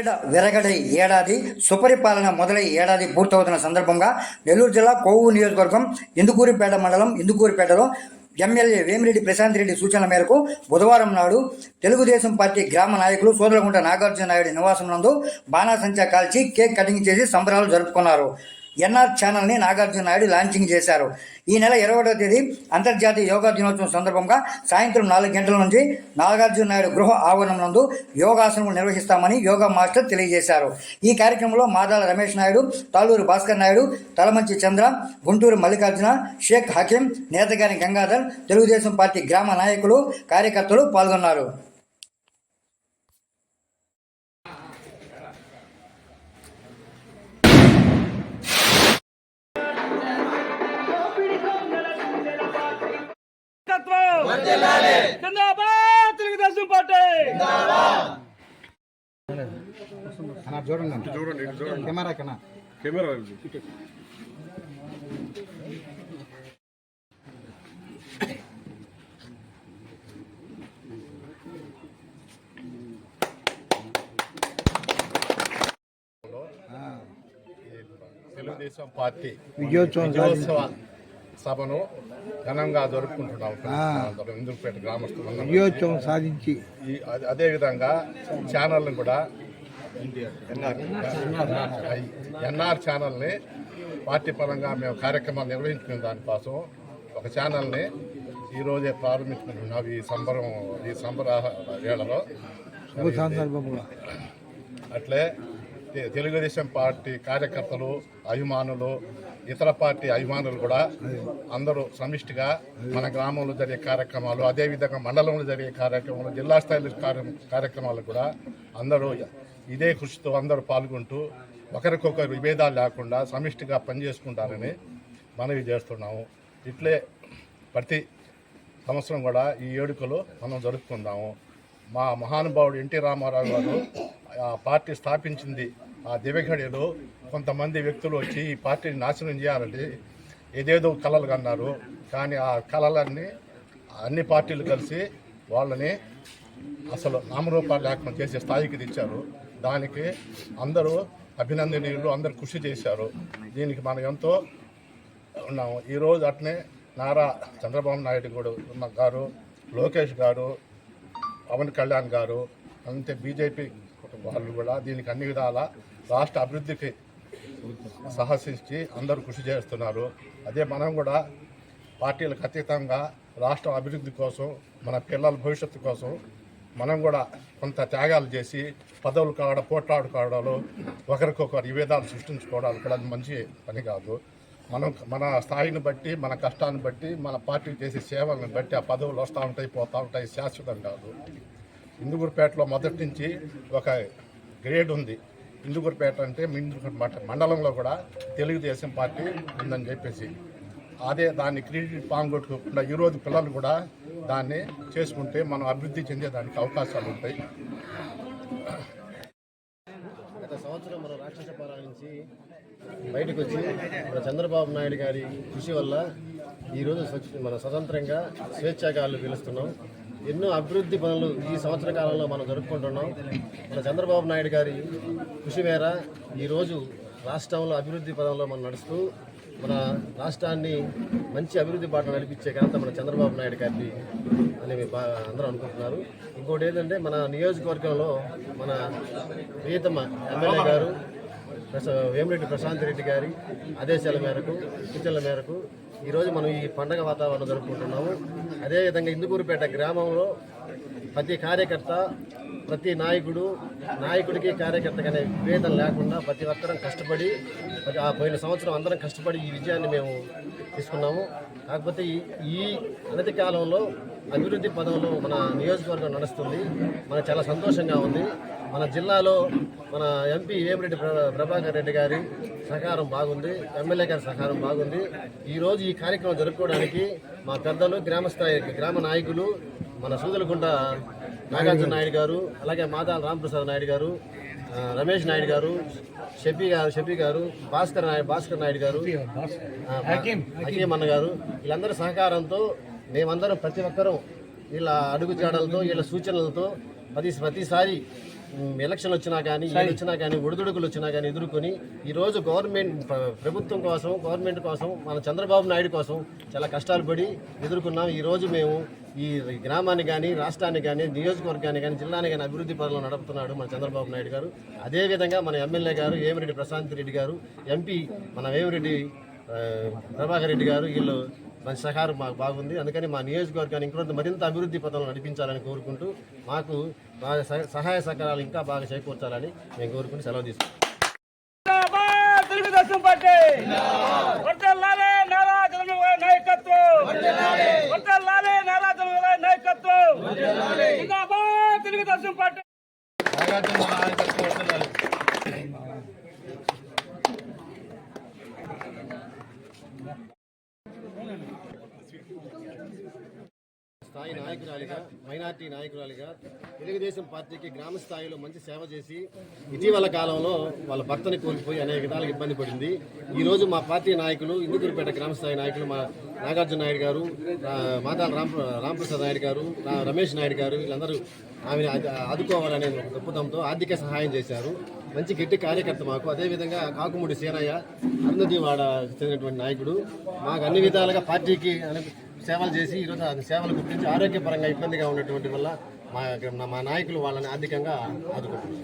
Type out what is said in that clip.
నీడ విరగడి ఏడాది సుపరిపాలన మొదలై ఏడాది పూర్తవుతున్న సందర్భంగా నెల్లూరు జిల్లా కోవు నియోజకవర్గం ఇందుకూరిపేట మండలం ఇందుకూరిపేటలో ఎమ్మెల్యే వేమిరెడ్డి ప్రశాంత్ రెడ్డి సూచనల మేరకు బుధవారం నాడు తెలుగుదేశం పార్టీ గ్రామ నాయకులు సోదరగుంట నాగార్జున నాయుడు నివాసం నందు బాణాసంచా కాల్చి కేక్ కటింగ్ చేసి సంబరాలు జరుపుకున్నారు. ఎన్ఆర్ ఛానల్ని నాగార్జున నాయుడు లాంచింగ్ చేశారు. ఈ నెల ఇరవై తేదీ అంతర్జాతీయ యోగా దినోత్సవం సందర్భంగా సాయంత్రం నాలుగు గంటల నుంచి నాగార్జున నాయుడు గృహ ఆవరణం నందు యోగాసనలు నిర్వహిస్తామని యోగా మాస్టర్ తెలియజేశారు. ఈ కార్యక్రమంలో మాదాల రమేష్ నాయుడు తాళూరు భాస్కర్ నాయుడు తలమంచి చంద్ర గుంటూరు మల్లికార్జున షేక్ హకీం నేతగాని గంగాధర్ తెలుగుదేశం పార్టీ గ్రామ నాయకులు కార్యకర్తలు పాల్గొన్నారు. జిందాబాద్ తెలుగుదేశం పార్టీ. అన్నా చూడండి అన్న. చూడండి. చూడండి కెమెరా కన్నా కెమెరా వైపు చూడు. తెలుగుదేశం పార్టీ. విజయోత్సవ సభను ఘనంగా జరుపుకుంటున్నాం. ఇందుపేట గ్రామస్తులు విజయోత్సవం సాధించి. ఈ అదే- అదేవిధంగా ఛానల్ని కూడా ఎన్ఆర్. ఛానల్ని పార్టీ పరంగా మేము కార్యక్రమాలు నిర్వహించుకునే దానికోసం ఒక ఛానల్ని ఈరోజే ప్రారంభించుకుంటున్నాం ఈ సంబరం ఈ సంబర వేళలో. అట్లే తెలుగుదేశం పార్టీ కార్యకర్తలు అభిమానులు ఇతర పార్టీ అభిమానులు కూడా అందరూ సమిష్టిగా మన గ్రామంలో జరిగే కార్యక్రమాలు అదేవిధంగా మండలంలో జరిగే కార్యక్రమాలు జిల్లా స్థాయిలో కార్య- కార్యక్రమాలు కూడా అందరూ ఇదే కృషితో అందరూ పాల్గొంటూ ఒకరికొకరు విభేదాలు లేకుండా సమిష్టిగా పనిచేసుకుంటారని మనవి చేస్తున్నాము. ఇట్లే ప్రతి సంవత్సరం కూడా ఈ ఏడుకలు మనం జరుపుకుందాము. మా మహానుభావుడు ఎన్టీ రామారావు గారు ఆ పార్టీ స్థాపించింది ఆ దివ్యఘడిలో కొంతమంది వ్యక్తులు వచ్చి ఈ పార్టీని నాశనం చేయాలంటే ఏదేదో కళలు కన్నారు కానీ ఆ కళలన్నీ అన్ని పార్టీలు కలిసి వాళ్ళని అసలు నామరూపాలు లేకుండా చేసే స్థాయికి తెచ్చారు. దానికి అందరూ అభినందనీయులు అందరూ కృషి చేశారు. దీనికి మనం ఎంతో ఉన్నాము. ఈరోజు అట్నే నారా చంద్రబాబు నాయుడు కూడా గారు లోకేష్ గారు పవన్ కళ్యాణ్ గారు అంతే బీజేపీ వాళ్ళు కూడా దీనికి అన్ని విధాలా రాష్ట్ర అభివృద్ధికి సాహసించి అందరూ కృషి చేస్తున్నారు. అదే మనం కూడా పార్టీలకు అతీతంగా రాష్ట్ర అభివృద్ధి కోసం మన పిల్లల భవిష్యత్తు కోసం మనం కూడా కొంత త్యాగాలు చేసి పదవులు కావడం పోట్లాడుకోవడాలు ఒకరికొకరు విభేదాలు సృష్టించుకోవడాలు కూడా మంచి పని కాదు. మనం మన స్థాయిని బట్టి మన కష్టాన్ని బట్టి మన పార్టీ చేసే సేవలను బట్టి ఆ పదవులు వస్తూ ఉంటాయి పోతూ ఉంటాయి శాశ్వతం కాదు. ఇందుగురుపేటలో మొదటి నుంచి ఒక గ్రేడ్ ఉంది. ఇందుకూరుపేట అంటే ఇందుగురు మండలంలో కూడా తెలుగుదేశం పార్టీ ఉందని చెప్పేసి అదే దాన్ని క్రెడిట్ పాంగొట్టుకోకుండా ఈరోజు పిల్లలు కూడా దాన్ని చేసుకుంటే మనం అభివృద్ధి చెందేదానికి అవకాశాలు ఉంటాయి. గత సంవత్సరం మన రాక్షస పాలన నుంచి బయటకు వచ్చి మన చంద్రబాబు నాయుడు గారి కృషి వల్ల ఈరోజు మన స్వతంత్రంగా స్వేచ్ఛాగాలు పిలుస్తున్నాం ఎన్నో అభివృద్ధి పనులు ఈ సంవత్సర కాలంలో మనం జరుపుకుంటున్నాం. మన చంద్రబాబు నాయుడు గారి కృషి మేర ఈరోజు రాష్ట్రంలో అభివృద్ధి పదంలో మనం నడుస్తూ మన రాష్ట్రాన్ని మంచి అభివృద్ధి బాట నడిపించే ఘనత మన చంద్రబాబు నాయుడు గారిది అని మీ అందరూ అనుకుంటున్నారు. ఇంకోటి ఏంటంటే మన నియోజకవర్గంలో మన ప్రియతమ ఎమ్మెల్యే గారు వేమిరెడ్డి ప్రశాంత్ రెడ్డి గారి ఆదేశాల మేరకు సూచనల మేరకు ఈరోజు మనం ఈ పండగ వాతావరణం జరుపుకుంటున్నాము. అదేవిధంగా ఇందుకూరుపేట గ్రామంలో ప్రతి కార్యకర్త ప్రతి నాయకుడు నాయకుడికి కార్యకర్తకి అనే విభేదం లేకుండా ప్రతి ఒక్కరం కష్టపడి ఆ పోయిన సంవత్సరం అందరం కష్టపడి ఈ విజయాన్ని మేము తీసుకున్నాము. కాకపోతే ఈ ఈ అనతి కాలంలో అభివృద్ధి పదంలో మన నియోజకవర్గం నడుస్తుంది. మనకు చాలా సంతోషంగా ఉంది. మన జిల్లాలో మన ఎంపీ వేమిరెడ్డి ప్ర- ప్రభాకర్ రెడ్డి గారి సహకారం బాగుంది. ఎమ్మెల్యే గారి సహకారం బాగుంది. ఈరోజు ఈ కార్యక్రమం జరుపుకోవడానికి మా పెద్దలు గ్రామ స్థాయి గ్రామ నాయకులు మన సూదలగుంట నాగార్జున నాయుడు గారు అలాగే మాదాల రామప్రసాద్ నాయుడు గారు రమేష్ నాయుడు గారు షఫీ గారు షఫీ గారు భాస్కర్ నాయుడు భాస్కర్ నాయుడు గారు హకీం అన్న గారు వీళ్ళందరి సహకారంతో మేమందరం ప్రతి ఒక్కరూ వీళ్ళ అడుగుజాడలతో వీళ్ళ సూచనలతో ప్రతి ప్రతిసారి ఉమ్, ఎలక్షన్లు వచ్చినా కానీ ఏది వచ్చినా కానీ ఒడిదుడుకులు వచ్చినా కానీ ఎదుర్కొని ఈ రోజు గవర్నమెంట్ ప్ర- ప్రభుత్వం కోసం గవర్నమెంట్ కోసం మన చంద్రబాబు నాయుడు కోసం చాలా కష్టాలు పడి ఎదుర్కొన్నాం. ఈ రోజు మేము ఈ గ్రామాన్ని కానీ రాష్ట్రాన్ని కానీ నియోజకవర్గాన్ని కానీ జిల్లాని కానీ అభివృద్ధి పనులు నడుపుతున్నాడు మన చంద్రబాబు నాయుడు గారు. అదేవిధంగా మన ఎమ్మెల్యే గారు ఏమిరెడ్డి ప్రశాంత్ రెడ్డి గారు ఎంపీ మన వేమిరెడ్డి ప్రభాకర్ రెడ్డి గారు వీళ్ళు మంచి సహకారం మాకు బాగుంది. అందుకని మా నియోజకవర్గాన్ని ఇంకొంత మరింత అభివృద్ధి పథంలో నడిపించాలని కోరుకుంటూ మాకు మా సహ- సహాయ సహకారాలు ఇంకా బాగా చేకూర్చాలని మేము కోరుకుంటూ సెలవు తీసుకుంటాం. జిందాబాద్! తెలుగుదేశం పార్టీ! నాయకత్వం! తెలుగుదేశం పార్టీ! స్థాయి నాయకురాలిగా మైనార్టీ నాయకురాలిగా తెలుగుదేశం పార్టీకి గ్రామ స్థాయిలో మంచి సేవ చేసి ఇటీవల కాలంలో వాళ్ళ భర్తని కోల్పోయి అనేక విధాలుగా ఇబ్బంది పడింది. ఈరోజు మా పార్టీ నాయకులు ఇందుకూరుపేట గ్రామ స్థాయి నాయకులు మా నాగార్జున నాయుడు గారు ఆ, మాదాల రామ్ రాంప్రసాద్ నాయుడు గారు రమేష్ నాయుడు గారు వీళ్ళందరూ ఆమెను ఆదుకోవాలనే దృక్పథంతో ఆర్థిక సహాయం చేశారు. మంచి గట్టి కార్యకర్త మాకు. అదేవిధంగా కాకుమూడి సేనయ్య అరుణదివాడ చెందినటువంటి నాయకుడు. మాకు అన్ని విధాలుగా పార్టీకి సేవలు చేసి ఈరోజు ఆ సేవలు గుర్తించి ఆరోగ్యపరంగా ఇబ్బందిగా ఉన్నటువంటి వల్ల మా మా నాయకులు వాళ్ళని ఆర్థికంగా ఆదుకుంటున్నారు.